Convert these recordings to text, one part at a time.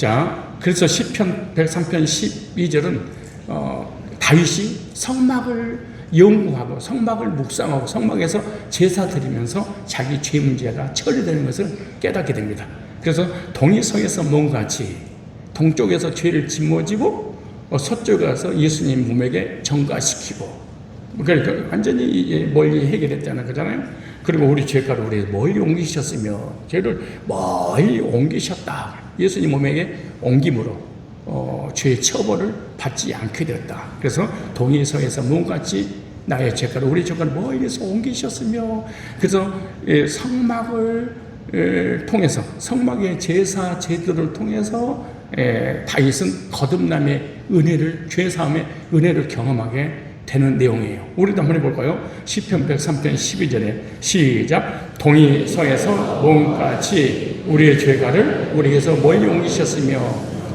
자, 그래서 시편 103편 12절은 어, 다윗이 성막을 연구하고 성막을 묵상하고 성막에서 제사 드리면서 자기 죄 문제가 처리되는 것을 깨닫게 됩니다. 그래서 동이성에서 뭔가 같이 동쪽에서 죄를 짊어지고 어, 서쪽에서 예수님 몸에게 정가시키고 그러니까 완전히 이- 멀리 해결했잖아요. 그잖아요. 그리고 우리 죄가를 우리 멀리 옮기셨으며 죄를 멀리 옮기셨다. 예수님 몸에게 옮김으로 어, 죄의 처벌을 받지 않게 되었다. 그래서 동의서에서 몸같이 나의 죄가를 우리 죄가를 멀리서 옮기셨으며 그래서 예, 성막을 에, 통해서 성막의 제사 제도를 통해서 에, 다윗은 거듭남의 은혜를 죄 사함의 은혜를 경험하게 되는 내용이에요. 우리도 한번 해볼까요? 시편 103편 12절에 시작 동의서에서 몸같이 우리의 죄가를 우리에게서 멀리 옮기셨으며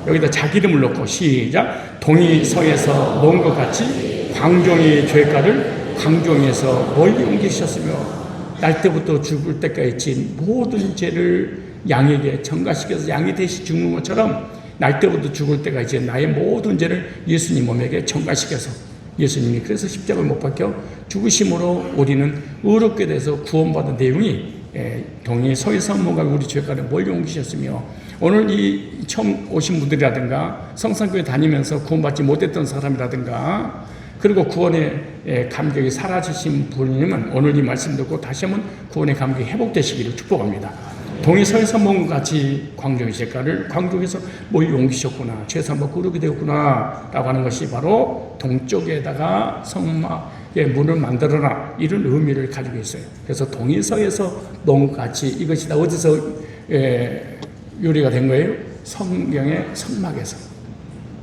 여기다 자기 이름을 넣고 시작 동의서에서 먼 것 같이 광종의 죄가를 광종에서 멀리 옮기셨으며 날 때부터 죽을 때까지 진 모든 죄를 양에게 전가시켜서 양이 대신 죽는 것처럼 날 때부터 죽을 때까지 나의 모든 죄를 예수님 몸에게 전가시켜서 예수님이 그래서 십자가를 못 박혀 죽으심으로 우리는 의롭게 돼서 구원받은 내용이 예, 동의 뭔가 우리 죄가를 멀리 옮기셨으며 오늘 이 처음 오신 분들이라든가 성산교회 다니면서 구원받지 못했던 사람이라든가 그리고 구원의 예, 감격이 사라지신 분이면 오늘 이 말씀 듣고 다시 한번 구원의 감격이 회복되시기를 축복합니다. 동해서에서 뭔 같이 광종의 제가를 광종에서 멀리 옮기셨구나 죄사 먹고 그렇게 되었구나 라고 하는 것이 바로 동쪽에다가 성막의 문을 만들어라 이런 의미를 가지고 있어요. 그래서 동해서에서 뭔 같이 이것이 다 어디서 예, 요리가 된 거예요? 성경의 성막에서